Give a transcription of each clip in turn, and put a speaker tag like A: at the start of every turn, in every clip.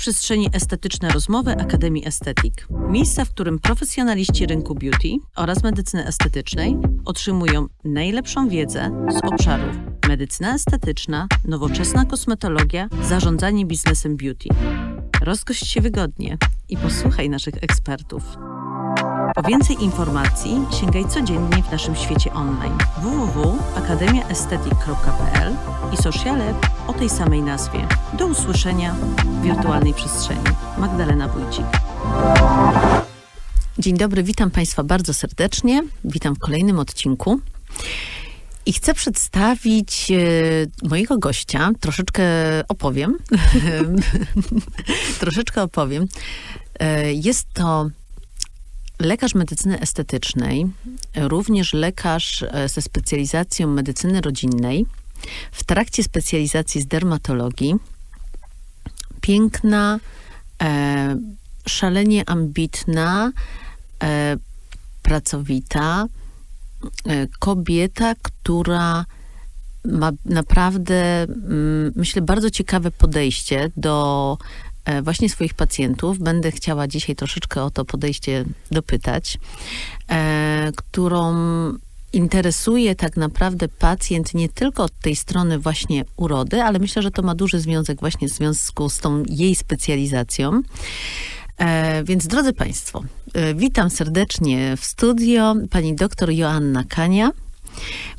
A: przestrzeni estetyczne rozmowy Akademii Estetik. Miejsca, w którym profesjonaliści rynku beauty oraz medycyny estetycznej otrzymują najlepszą wiedzę z obszarów medycyna estetyczna, nowoczesna kosmetologia, zarządzanie biznesem beauty. Rozgość się wygodnie i posłuchaj naszych ekspertów. Po więcej informacji sięgaj codziennie w naszym świecie online www.akademiaestetyk.pl i sociale o tej samej nazwie. Do usłyszenia w wirtualnej przestrzeni. Magdalena Wójcik. Dzień dobry, witam Państwa bardzo serdecznie. Witam w kolejnym odcinku. I chcę przedstawić e, mojego gościa. Troszeczkę opowiem. Troszeczkę opowiem. E, jest to lekarz medycyny estetycznej, również lekarz e, ze specjalizacją medycyny rodzinnej, w trakcie specjalizacji z dermatologii. Piękna, e, szalenie ambitna, e, pracowita e, kobieta, która ma naprawdę, mm, myślę, bardzo ciekawe podejście do właśnie swoich pacjentów. Będę chciała dzisiaj troszeczkę o to podejście dopytać, e, którą interesuje tak naprawdę pacjent nie tylko od tej strony właśnie urody, ale myślę, że to ma duży związek właśnie w związku z tą jej specjalizacją. E, więc drodzy Państwo, witam serdecznie w studio pani doktor Joanna Kania,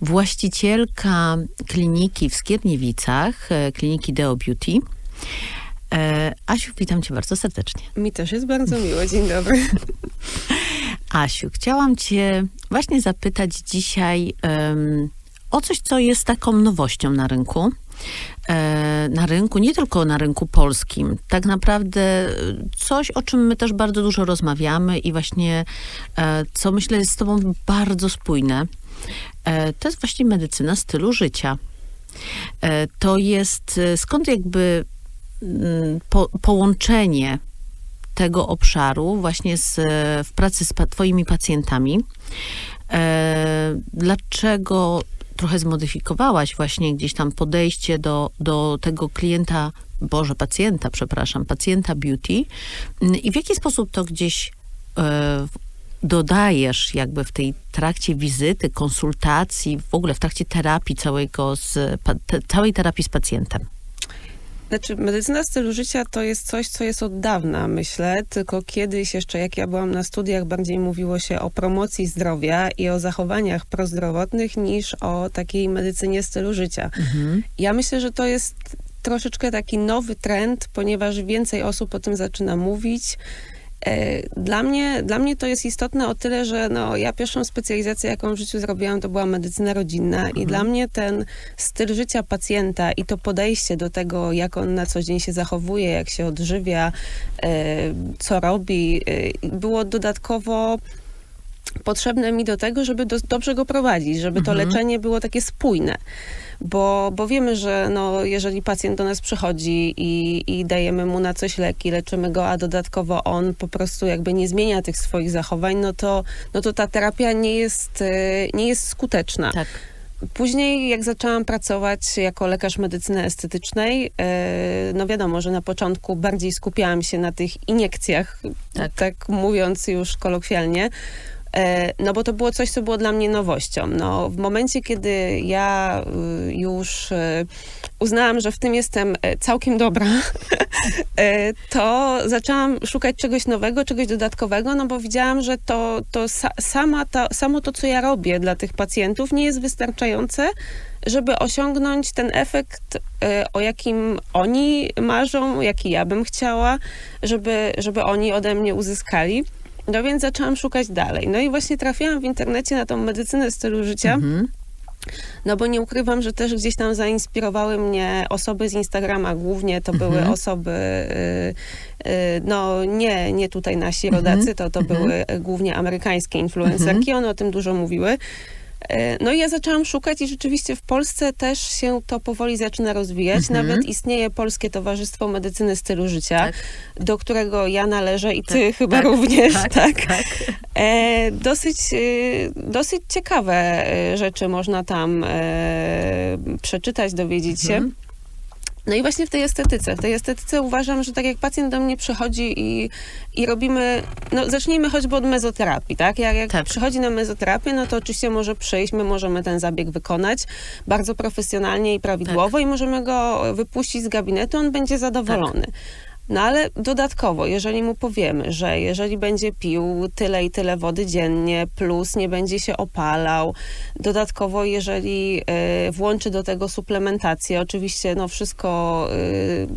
A: właścicielka kliniki w Skierniewicach, kliniki Deo Beauty. E, Asiu, witam cię bardzo serdecznie.
B: Mi też jest bardzo miło. Dzień dobry.
A: Asiu, chciałam cię właśnie zapytać dzisiaj um, o coś, co jest taką nowością na rynku. E, na rynku, nie tylko na rynku polskim. Tak naprawdę coś, o czym my też bardzo dużo rozmawiamy i właśnie, e, co myślę jest z tobą bardzo spójne. E, to jest właśnie medycyna stylu życia. E, to jest, skąd jakby po, połączenie tego obszaru właśnie z, w pracy z twoimi pacjentami. E, dlaczego trochę zmodyfikowałaś właśnie gdzieś tam podejście do, do tego klienta, Boże, pacjenta, przepraszam, pacjenta beauty i w jaki sposób to gdzieś e, dodajesz jakby w tej trakcie wizyty, konsultacji, w ogóle w trakcie terapii całego z, te, całej terapii z pacjentem?
B: Znaczy, medycyna stylu życia to jest coś, co jest od dawna, myślę, tylko kiedyś jeszcze, jak ja byłam na studiach, bardziej mówiło się o promocji zdrowia i o zachowaniach prozdrowotnych niż o takiej medycynie stylu życia. Mhm. Ja myślę, że to jest troszeczkę taki nowy trend, ponieważ więcej osób o tym zaczyna mówić. E, dla mnie, dla mnie to jest istotne o tyle, że no, ja pierwszą specjalizację, jaką w życiu zrobiłam, to była medycyna rodzinna mhm. i dla mnie ten styl życia pacjenta i to podejście do tego, jak on na co dzień się zachowuje, jak się odżywia, e, co robi, e, było dodatkowo potrzebne mi do tego, żeby do, dobrze go prowadzić, żeby mhm. to leczenie było takie spójne bo, bo wiemy, że no, jeżeli pacjent do nas przychodzi i, i dajemy mu na coś leki, leczymy go, a dodatkowo on po prostu jakby nie zmienia tych swoich zachowań, no to, no to ta terapia nie jest, e, nie jest skuteczna. Tak. Później, jak zaczęłam pracować jako lekarz medycyny estetycznej, e, no wiadomo, że na początku bardziej skupiałam się na tych iniekcjach, tak, tak mówiąc już kolokwialnie, no bo to było coś, co było dla mnie nowością. No, w momencie, kiedy ja y, już y, uznałam, że w tym jestem e, całkiem dobra, e, to zaczęłam szukać czegoś nowego, czegoś dodatkowego, no bo widziałam, że to, to sama ta, samo to, co ja robię dla tych pacjentów, nie jest wystarczające, żeby osiągnąć ten efekt, o jakim oni marzą, jaki ja bym chciała, żeby, żeby oni ode mnie uzyskali. No więc zaczęłam szukać dalej. No i właśnie trafiłam w internecie na tą medycynę stylu życia. Mhm. No bo nie ukrywam, że też gdzieś tam zainspirowały mnie osoby z Instagrama. Głównie to były mhm. osoby, y, y, no nie, nie tutaj nasi rodacy, mhm. to, to mhm. były głównie amerykańskie influencerki. One o tym dużo mówiły. E, no i ja zaczęłam szukać i rzeczywiście w Polsce też się to powoli zaczyna rozwijać. Mhm. Nawet istnieje Polskie Towarzystwo Medycyny Stylu Życia, tak. do którego ja należę i ty tak, chyba tak, również, tak? tak. tak. E, dosyć, e, dosyć ciekawe e, rzeczy można tam e, przeczytać, dowiedzieć się. No i właśnie w tej estetyce. W tej estetyce uważam, że tak jak pacjent do mnie przychodzi i, i robimy, no zacznijmy choćby od mezoterapii, tak? Jak, jak
A: Tak.
B: przychodzi na mezoterapię, no to oczywiście może przyjść, my możemy ten zabieg wykonać bardzo profesjonalnie i prawidłowo
A: Tak.
B: i możemy go wypuścić z gabinetu, on będzie zadowolony. No ale dodatkowo, jeżeli mu powiemy, że jeżeli będzie pił tyle i tyle wody dziennie, plus nie będzie się opalał, dodatkowo jeżeli y, włączy do tego suplementację, oczywiście no wszystko y,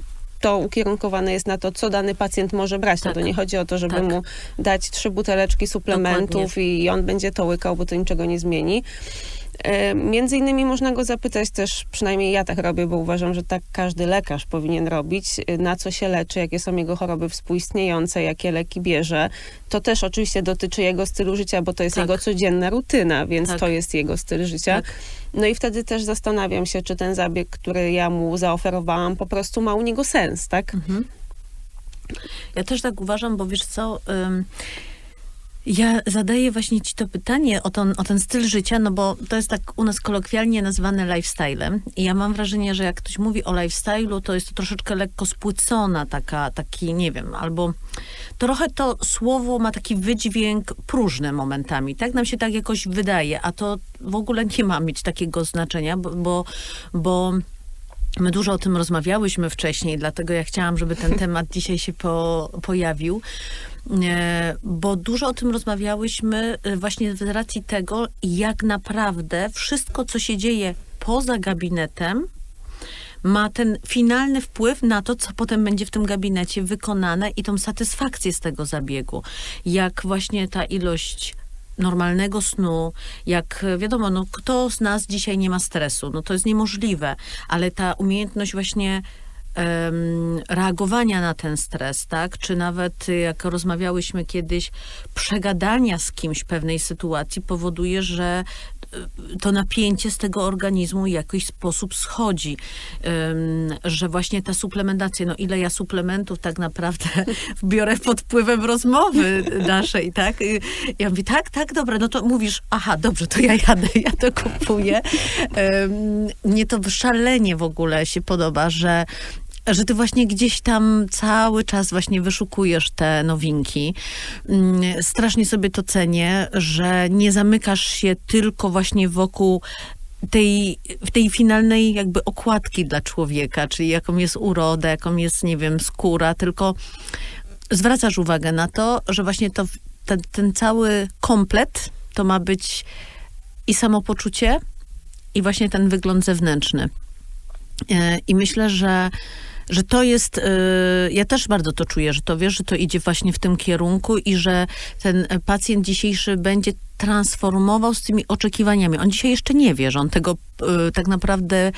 B: to ukierunkowane jest na to, co dany pacjent może brać. No
A: Tak.
B: to nie chodzi o to, żeby
A: Tak.
B: mu dać trzy buteleczki suplementów i on będzie to łykał, bo to niczego nie zmieni. E, Między innymi można go zapytać też, przynajmniej ja tak robię, bo uważam, że tak każdy lekarz powinien robić, e, na co się leczy, jakie są jego choroby współistniejące, jakie leki bierze. To też oczywiście dotyczy jego stylu życia, bo to jest
A: Tak.
B: jego codzienna rutyna, więc
A: Tak.
B: to jest jego styl życia.
A: Tak.
B: No i wtedy też zastanawiam się, czy ten zabieg, który ja mu zaoferowałam, po prostu ma u niego sens, tak?
A: Mhm. Ja też tak uważam, bo wiesz co, ym, ja zadaję właśnie ci to pytanie o ten, o ten styl życia, no bo to jest tak u nas kolokwialnie nazywane lifestylem i ja mam wrażenie, że jak ktoś mówi o lifestylu, to jest to troszeczkę lekko spłycona taka, taki, nie wiem, albo trochę to słowo ma taki wydźwięk próżny momentami, tak nam się tak jakoś wydaje, a to w ogóle nie ma mieć takiego znaczenia, bo, bo, bo My dużo o tym rozmawiałyśmy wcześniej, dlatego ja chciałam, żeby ten temat dzisiaj się po, pojawił, bo dużo o tym rozmawiałyśmy e, właśnie z racji tego, jak naprawdę wszystko, co się dzieje poza gabinetem, ma ten finalny wpływ na to, co potem będzie w tym gabinecie wykonane i tą satysfakcję z tego zabiegu. Jak właśnie ta ilość normalnego snu, jak wiadomo, no kto z nas dzisiaj nie ma stresu, no to jest niemożliwe, ale ta umiejętność właśnie reagowania na ten stres, tak? Czy nawet jak rozmawiałyśmy kiedyś, przegadania z kimś pewnej sytuacji powoduje, że y, to napięcie z tego organizmu w jakiś sposób schodzi. Że właśnie ta suplementacja, no ile ja suplementów tak naprawdę biorę pod wpływem rozmowy naszej, tak? Y, Ja mówię, tak, tak, dobra, no to mówisz, aha, dobrze, to ja jadę, ja to kupuję. Mnie to szalenie w ogóle się podoba, że że ty właśnie gdzieś tam cały czas właśnie wyszukujesz te nowinki. Mm, Strasznie sobie to cenię, że nie zamykasz się tylko właśnie wokół tej, w tej finalnej jakby okładki dla człowieka, czyli jaką jest uroda, jaką jest, nie wiem, skóra, tylko zwracasz uwagę na to, że właśnie to, ten, ten cały komplet to ma być i samopoczucie, i właśnie ten wygląd zewnętrzny. E, I myślę, że, że to jest, e, ja też bardzo to czuję, że to wiesz, że to idzie właśnie w tym kierunku i że ten pacjent dzisiejszy będzie transformował z tymi oczekiwaniami. On dzisiaj jeszcze nie wie, że on tego e, tak naprawdę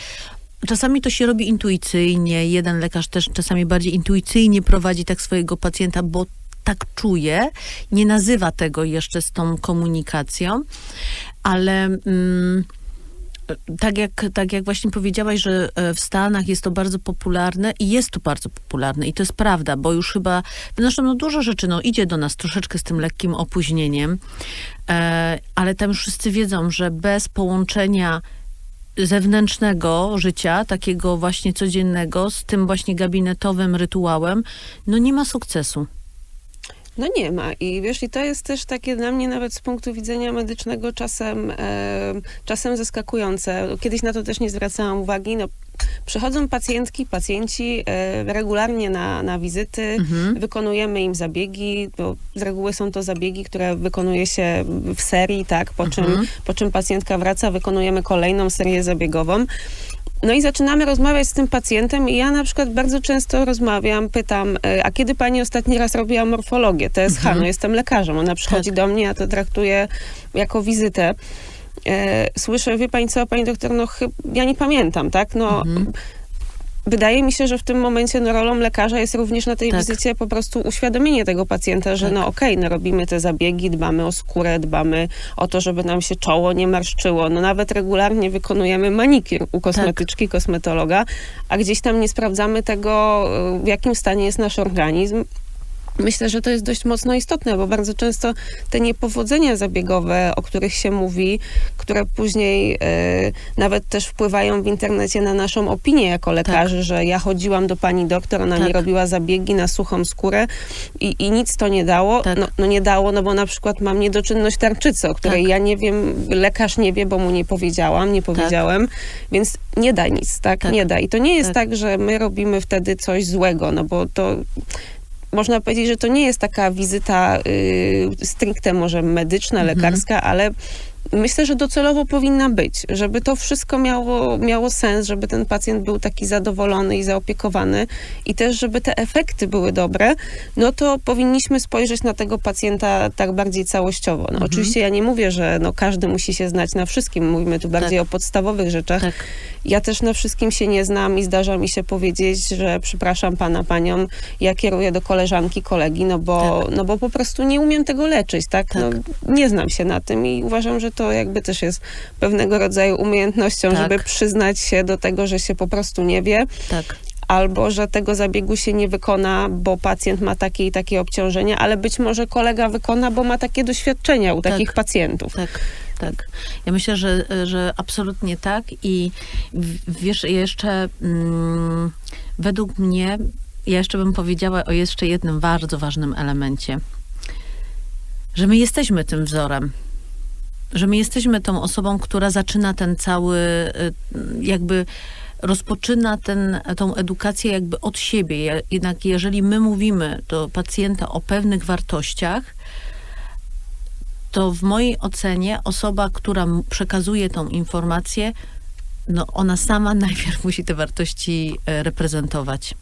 A: Czasami to się robi intuicyjnie. Jeden lekarz też czasami bardziej intuicyjnie prowadzi tak swojego pacjenta, bo tak czuje. Nie nazywa tego jeszcze z tą komunikacją, ale mm, tak, jak, tak jak właśnie powiedziałaś, że e, w Stanach jest to bardzo popularne i jest to bardzo popularne i to jest prawda, bo już chyba, zresztą no dużo rzeczy no, idzie do nas troszeczkę z tym lekkim opóźnieniem, e, ale tam już wszyscy wiedzą, że bez połączenia zewnętrznego życia, takiego właśnie codziennego, z tym właśnie gabinetowym rytuałem, no nie ma sukcesu.
B: No nie ma. I wiesz, i to jest też takie dla mnie nawet z punktu widzenia medycznego czasem, czasem zaskakujące. Kiedyś na to też nie zwracałam uwagi. No, przychodzą pacjentki, pacjenci e, regularnie na, na wizyty,
A: Mhm.
B: wykonujemy im zabiegi, bo z reguły są to zabiegi, które wykonuje się w serii, tak, po, czym,
A: Mhm.
B: po czym pacjentka wraca, wykonujemy kolejną serię zabiegową. No i zaczynamy rozmawiać z tym pacjentem i ja na przykład bardzo często rozmawiam, pytam, e, a kiedy pani ostatni raz robiła morfologię? TSH,
A: Mhm.
B: no jestem lekarzem, ona przychodzi
A: Tak.
B: do mnie, ja to traktuję jako wizytę. E, słyszę, wie pani co, pani doktor, no ja nie pamiętam, tak? No,
A: Mhm.
B: Wydaje mi się, że w tym momencie no, rolą lekarza jest również na tej
A: Tak.
B: wizycie po prostu uświadomienie tego pacjenta, że
A: Tak.
B: no okej, no robimy te zabiegi, dbamy o skórę, dbamy o to, żeby nam się czoło nie marszczyło. No nawet regularnie wykonujemy manikir u kosmetyczki, kosmetologa, a gdzieś tam nie sprawdzamy tego, y, w jakim stanie jest nasz organizm. Myślę, że to jest dość mocno istotne, bo bardzo często te niepowodzenia zabiegowe, o których się mówi, które później e, nawet też wpływają w internecie na naszą opinię jako lekarzy, że ja chodziłam do pani doktor, ona mi
A: Tak.
B: robiła zabiegi na suchą skórę i, i nic to nie dało.
A: Tak.
B: No, no nie dało, no bo na przykład mam niedoczynność tarczycy, o której
A: Tak.
B: ja nie wiem, lekarz nie wie, bo mu nie powiedziałam, nie powiedziałem, więc nie da nic, tak?
A: Tak.
B: Nie da. I to nie jest
A: Tak.
B: tak, że my robimy wtedy coś złego, no bo to można powiedzieć, że to nie jest taka wizyta y, stricte może medyczna,
A: Mhm.
B: lekarska, ale myślę, że docelowo powinna być, żeby to wszystko miało, miało sens, żeby ten pacjent był taki zadowolony i zaopiekowany i też, żeby te efekty były dobre, no to powinniśmy spojrzeć na tego pacjenta tak bardziej całościowo. No,
A: Mhm.
B: Oczywiście ja nie mówię, że no, każdy musi się znać na wszystkim, mówimy tu bardziej
A: Tak.
B: o podstawowych rzeczach,
A: Tak.
B: ja też na wszystkim się nie znam i zdarza mi się powiedzieć, że przepraszam pana, panią, ja kieruję do koleżanki, kolegi, no bo,
A: Tak.
B: no bo po prostu nie umiem tego leczyć, tak?
A: Tak.
B: No, nie znam się na tym i uważam, że to jakby też jest pewnego rodzaju umiejętnością,
A: Tak.
B: żeby przyznać się do tego, że się po prostu nie wie,
A: Tak.
B: albo że tego zabiegu się nie wykona, bo pacjent ma takie i takie obciążenia, ale być może kolega wykona, bo ma takie doświadczenia u
A: Tak.
B: takich pacjentów.
A: Tak, tak. Ja myślę, że, że absolutnie tak i wiesz, jeszcze mm, według mnie, ja jeszcze bym powiedziała o jeszcze jednym bardzo ważnym elemencie, że my jesteśmy tym wzorem. Że my jesteśmy tą osobą, która zaczyna ten cały, y, jakby rozpoczyna ten, tą edukację jakby od siebie. Jednak jeżeli my mówimy do pacjenta o pewnych wartościach, to w mojej ocenie osoba, która przekazuje tą informację, no ona sama najpierw musi te wartości e, reprezentować.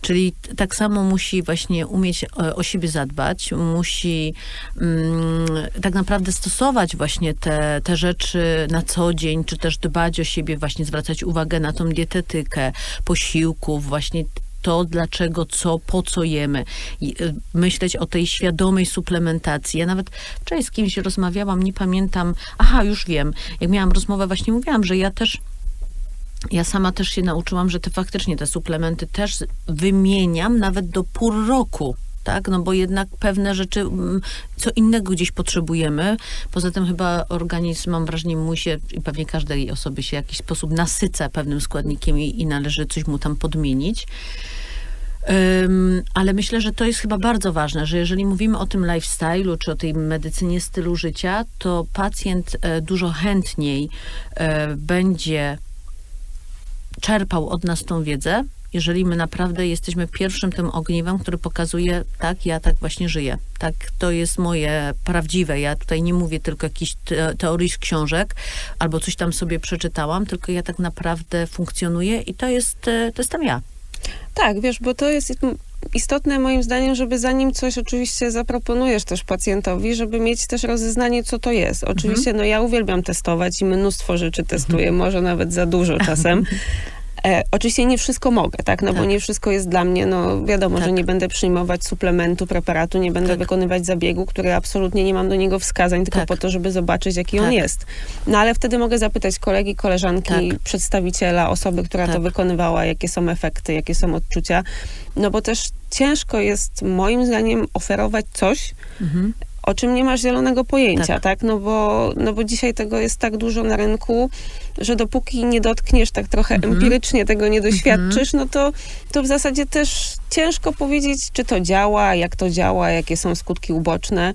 A: Czyli tak samo musi właśnie umieć e, o siebie zadbać, musi mm, tak naprawdę stosować właśnie te, te rzeczy na co dzień, czy też dbać o siebie, właśnie zwracać uwagę na tą dietetykę, posiłków, właśnie to, dlaczego, co, po co jemy. I, y, myśleć o tej świadomej suplementacji. Ja nawet wczoraj z kimś rozmawiałam, nie pamiętam, aha, już wiem, jak miałam rozmowę, właśnie mówiłam, że ja też ja sama też się nauczyłam, że te faktycznie te suplementy też wymieniam nawet do pół roku. Tak, no bo jednak pewne rzeczy, mm, co innego gdzieś potrzebujemy. Poza tym chyba organizm, mam wrażenie, mój się i pewnie każdej osoby się w jakiś sposób nasyca pewnym składnikiem i, i należy coś mu tam podmienić. Ym, ale myślę, że to jest chyba bardzo ważne, że jeżeli mówimy o tym lifestyle'u, czy o tej medycynie stylu życia, to pacjent e, dużo chętniej e, będzie czerpał od nas tą wiedzę, jeżeli my naprawdę jesteśmy pierwszym tym ogniwem, który pokazuje, tak, ja tak właśnie żyję. Tak, to jest moje prawdziwe. Ja tutaj nie mówię tylko jakichś te, teorii z książek, albo coś tam sobie przeczytałam, tylko ja tak naprawdę funkcjonuję i to jest, e, to jestem ja.
B: Tak, wiesz, bo to jest istotne moim zdaniem, żeby zanim coś oczywiście zaproponujesz też pacjentowi, żeby mieć też rozeznanie, co to jest. Oczywiście, no ja uwielbiam testować i mnóstwo rzeczy testuję, może nawet za dużo czasem. E, oczywiście nie wszystko mogę, tak? No bo
A: Tak.
B: nie wszystko jest dla mnie, no wiadomo, że
A: Tak.
B: nie będę przyjmować suplementu, preparatu, nie będę
A: Tak.
B: wykonywać zabiegu, który absolutnie nie mam do niego wskazań, tylko
A: Tak.
B: po to, żeby zobaczyć, jaki on
A: Tak.
B: jest. No ale wtedy mogę zapytać kolegi, koleżanki,
A: Tak.
B: przedstawiciela, osoby, która to wykonywała, jakie są efekty, jakie są odczucia. No bo też ciężko jest moim zdaniem oferować coś,
A: Mhm.
B: O czym nie masz zielonego pojęcia, tak?
A: Tak.
B: No, bo, no bo dzisiaj tego jest tak dużo na rynku, że dopóki nie dotkniesz tak trochę
A: Mhm.
B: empirycznie, tego nie doświadczysz, no to, to w zasadzie też ciężko powiedzieć, czy to działa, jak to działa, jakie są skutki uboczne.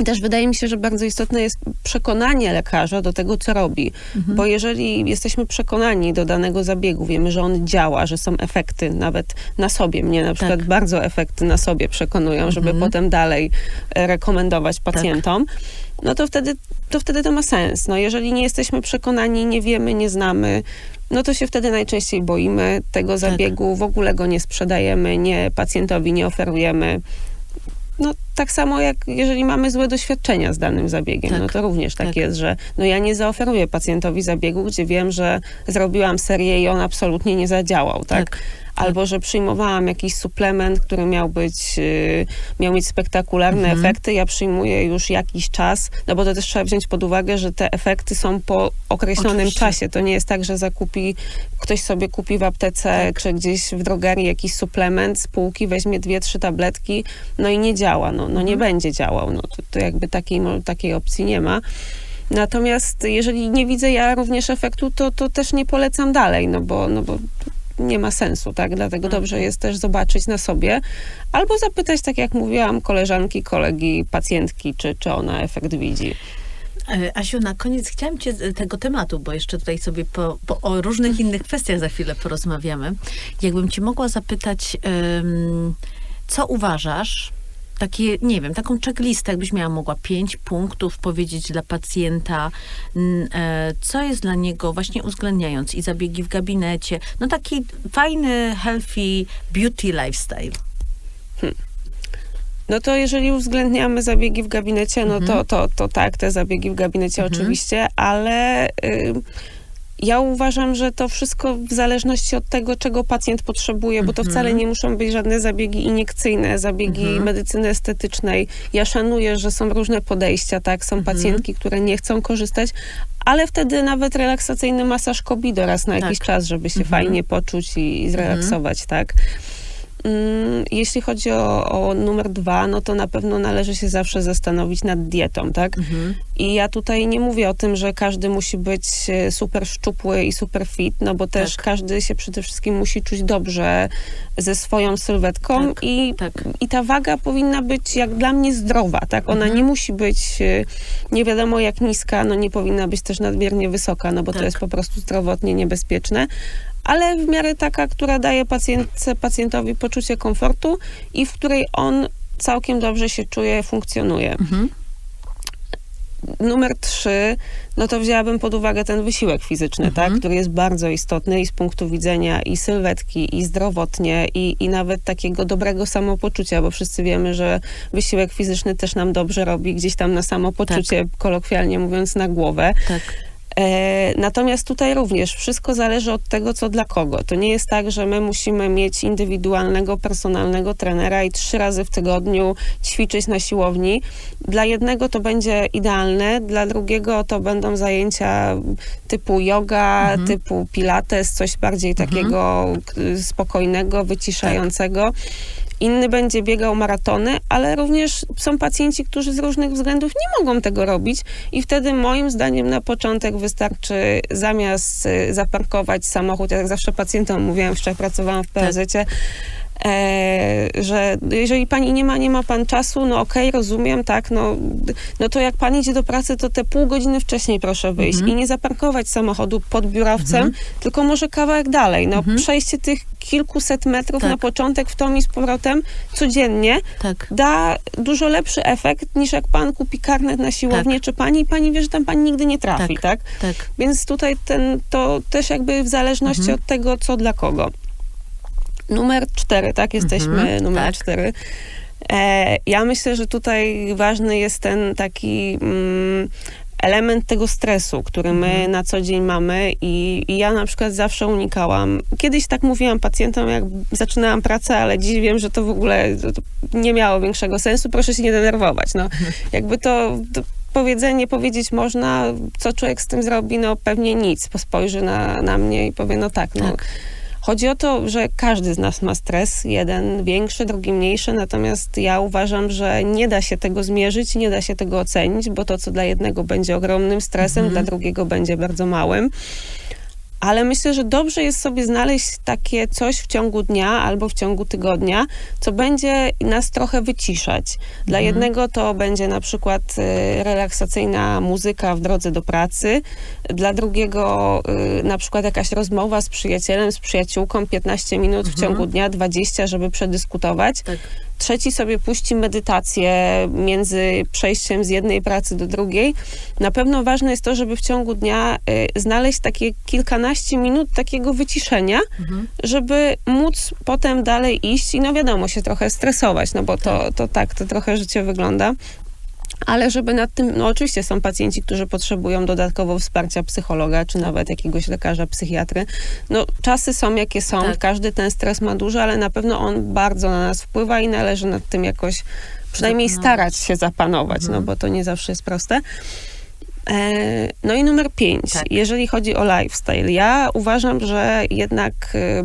B: I też wydaje mi się, że bardzo istotne jest przekonanie lekarza do tego, co robi.
A: Mhm.
B: Bo jeżeli jesteśmy przekonani do danego zabiegu, wiemy, że on działa, że są efekty nawet na sobie, mnie na przykład
A: Tak.
B: bardzo efekty na sobie przekonują, żeby
A: Mhm.
B: potem dalej e, rekomendować pacjentom, no to wtedy, to wtedy to ma sens. No jeżeli nie jesteśmy przekonani, nie wiemy, nie znamy, no to się wtedy najczęściej boimy tego zabiegu, w ogóle go nie sprzedajemy, nie pacjentowi nie oferujemy. No tak samo jak jeżeli mamy złe doświadczenia z danym zabiegiem,
A: Tak,
B: no to również tak,
A: tak.
B: jest, że no ja nie zaoferuję pacjentowi zabiegu, gdzie wiem, że zrobiłam serię i on absolutnie nie zadziałał, tak?
A: Tak.
B: Albo że przyjmowałam jakiś suplement, który miał być, y, miał mieć spektakularne
A: Mhm.
B: efekty. Ja przyjmuję już jakiś czas, no bo to też trzeba wziąć pod uwagę, że te efekty są po określonym
A: Oczywiście.
B: czasie. To nie jest tak, że zakupi, ktoś sobie kupi w aptece
A: Tak.
B: czy gdzieś w drogerii jakiś suplement z półki, weźmie dwie, trzy tabletki, no i nie działa. No, no nie
A: Mhm.
B: będzie działał. No to, to jakby takiej, takiej opcji nie ma. Natomiast jeżeli nie widzę ja również efektu, to, to też nie polecam dalej, no bo, no bo nie ma sensu, tak? Dlatego
A: Mhm.
B: dobrze jest też zobaczyć na sobie, albo zapytać, tak jak mówiłam, koleżanki, kolegi, pacjentki, czy, czy ona efekt widzi.
A: E, Asiu, na koniec chciałam cię tego tematu, bo jeszcze tutaj sobie po, po, o różnych innych kwestiach za chwilę porozmawiamy. Jakbym cię mogła zapytać, co uważasz, takie, nie wiem, taką checklistę, jakbyś miała mogła pięć punktów powiedzieć dla pacjenta, e, co jest dla niego, właśnie uwzględniając i zabiegi w gabinecie, no taki fajny, healthy beauty lifestyle.
B: No to jeżeli uwzględniamy zabiegi w gabinecie, no
A: Mhm.
B: to, to, to tak, te zabiegi w gabinecie
A: Mhm.
B: oczywiście, ale y, ja uważam, że to wszystko w zależności od tego, czego pacjent potrzebuje, bo to
A: Mhm.
B: wcale nie muszą być żadne zabiegi iniekcyjne, zabiegi
A: Mhm.
B: medycyny estetycznej. Ja szanuję, że są różne podejścia, tak, są
A: Mhm.
B: pacjentki, które nie chcą korzystać, ale wtedy nawet relaksacyjny masaż kobido raz na jakiś
A: Tak.
B: czas, żeby się
A: Mhm.
B: fajnie poczuć i, i zrelaksować, tak. Mm, Jeśli chodzi o, o numer dwa, no to na pewno należy się zawsze zastanowić nad dietą, tak?
A: Mhm.
B: I ja tutaj nie mówię o tym, że każdy musi być e, super szczupły i super fit, no bo też
A: Tak.
B: każdy się przede wszystkim musi czuć dobrze ze swoją sylwetką
A: Tak,
B: i,
A: tak.
B: i ta waga powinna być jak dla mnie zdrowa, tak? Ona
A: Mhm.
B: nie musi być e, nie wiadomo jak niska, no nie powinna być też nadmiernie wysoka, no bo
A: Tak.
B: to jest po prostu zdrowotnie niebezpieczne. Ale w miarę taka, która daje pacjentce, pacjentowi poczucie komfortu i w której on całkiem dobrze się czuje, funkcjonuje.
A: Mhm.
B: Numer trzy, no to wzięłabym pod uwagę ten wysiłek fizyczny,
A: Mhm.
B: tak, który jest bardzo istotny i z punktu widzenia i sylwetki, i zdrowotnie, i, i nawet takiego dobrego samopoczucia, bo wszyscy wiemy, że wysiłek fizyczny też nam dobrze robi gdzieś tam na samopoczucie, kolokwialnie mówiąc, na głowę.
A: Tak.
B: E, natomiast tutaj również wszystko zależy od tego, co dla kogo. To nie jest tak, że my musimy mieć indywidualnego, personalnego trenera i trzy razy w tygodniu ćwiczyć na siłowni. Dla jednego to będzie idealne, dla drugiego to będą zajęcia typu yoga,
A: Mhm.
B: typu pilates, coś bardziej takiego k- spokojnego, wyciszającego. Inny będzie biegał maratony, ale również są pacjenci, którzy z różnych względów nie mogą tego robić i wtedy moim zdaniem na początek wystarczy zamiast y, zaparkować samochód, ja jak zawsze pacjentom mówiłam, wczoraj pracowałam w PSZ-cie, e, że jeżeli pani nie ma, nie ma pan czasu, no okej, rozumiem, tak, no, no to jak pan idzie do pracy, to te pół godziny wcześniej proszę wyjść
A: Mhm.
B: i nie zaparkować samochodu pod biurowcem,
A: Mhm.
B: tylko może kawałek dalej, no
A: Mhm.
B: przejście tych kilkuset metrów
A: Tak.
B: na początek w tom i z powrotem codziennie
A: Tak.
B: da dużo lepszy efekt niż jak pan kupi karnet na siłownię, czy pani i pani wie, że tam pani nigdy nie trafi,
A: Tak.
B: tak?
A: Tak.
B: Więc tutaj ten, to też jakby w zależności
A: Mhm.
B: od tego, co dla kogo. Numer cztery, tak? Jesteśmy
A: Mhm,
B: numer
A: tak.
B: cztery. E, ja myślę, że tutaj ważny jest ten taki mm, element tego stresu, który my
A: Mhm.
B: na co dzień mamy i, i ja na przykład zawsze unikałam. Kiedyś tak mówiłam pacjentom, jak zaczynałam pracę, ale dziś wiem, że to w ogóle to, nie miało większego sensu. Proszę się nie denerwować. No, jakby to, to powiedzenie powiedzieć można, co człowiek z tym zrobi, no pewnie nic. Spojrzy na, na mnie i powie, no tak, no.
A: Tak.
B: Chodzi o to, że każdy z nas ma stres, jeden większy, drugi mniejszy, natomiast ja uważam, że nie da się tego zmierzyć, nie da się tego ocenić, bo to, co dla jednego będzie ogromnym stresem,
A: Mhm.
B: dla drugiego będzie bardzo małym. Ale myślę, że dobrze jest sobie znaleźć takie coś w ciągu dnia albo w ciągu tygodnia, co będzie nas trochę wyciszać. Dla
A: Mhm.
B: jednego to będzie na przykład y, relaksacyjna muzyka w drodze do pracy, dla drugiego y, na przykład jakaś rozmowa z przyjacielem, z przyjaciółką, 15 minut w
A: Mhm.
B: ciągu dnia, 20, żeby przedyskutować.
A: Tak.
B: Trzeci sobie puści medytację między przejściem z jednej pracy do drugiej. Na pewno ważne jest to, żeby w ciągu dnia y, znaleźć takie kilkanaście minut takiego wyciszenia,
A: Mhm.
B: żeby móc potem dalej iść i no wiadomo, się trochę stresować, no bo to, to tak, to trochę życie wygląda. Ale żeby nad tym, no oczywiście są pacjenci, którzy potrzebują dodatkowo wsparcia psychologa, czy nawet jakiegoś lekarza, psychiatry. No czasy są jakie są,
A: Tak.
B: każdy ten stres ma duży, ale na pewno on bardzo na nas wpływa i należy nad tym jakoś przynajmniej starać się zapanować, no bo to nie zawsze jest proste. E, No i numer pięć,
A: Tak.
B: jeżeli chodzi o lifestyle. Ja uważam, że jednak y,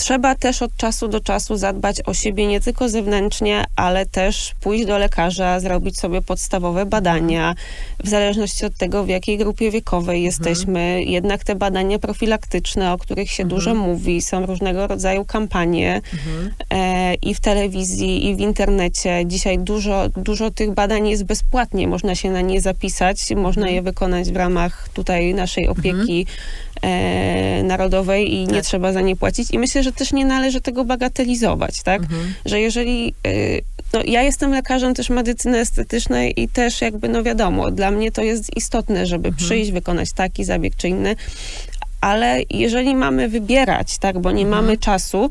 B: trzeba też od czasu do czasu zadbać o siebie nie tylko zewnętrznie, ale też pójść do lekarza, zrobić sobie podstawowe badania, w zależności od tego, w jakiej grupie wiekowej jesteśmy. Jednak te badania profilaktyczne, o których się dużo mówi, są różnego rodzaju kampanie e, i w telewizji, i w internecie. Dzisiaj dużo, dużo tych badań jest bezpłatnie, można się na nie zapisać, można je wykonać w ramach tutaj naszej opieki e, narodowej i nie
A: Tak.
B: trzeba za nie płacić. I myślę, że też nie należy tego bagatelizować, tak? Że jeżeli, y, no ja jestem lekarzem też medycyny estetycznej i też jakby, no wiadomo, dla mnie to jest istotne, żeby przyjść, wykonać taki zabieg czy inny, ale jeżeli mamy wybierać, tak, bo nie mamy czasu,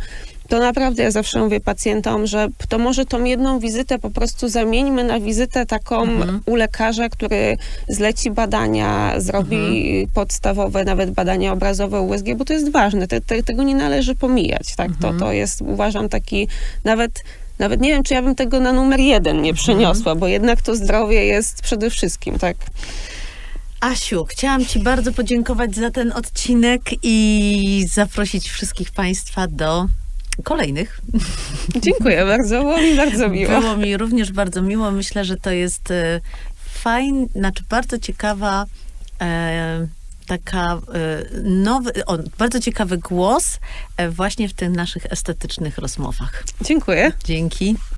B: to naprawdę ja zawsze mówię pacjentom, że to może tą jedną wizytę po prostu zamieńmy na wizytę taką u lekarza, który zleci badania, zrobi podstawowe nawet badania obrazowe USG, bo to jest ważne. Te, te, tego nie należy pomijać. Tak? To, to jest, uważam, taki nawet nawet nie wiem, czy ja bym tego na numer jeden nie przeniosła, bo jednak to zdrowie jest przede wszystkim, tak?
A: Asiu, chciałam Ci bardzo podziękować za ten odcinek i zaprosić wszystkich Państwa do kolejnych.
B: Dziękuję bardzo, było mi bardzo miło.
A: Było mi również bardzo miło. Myślę, że to jest e, fajna, znaczy bardzo ciekawa e, taka e, nowy, o, bardzo ciekawy głos e, właśnie w tych naszych estetycznych rozmowach.
B: Dziękuję.
A: Dzięki.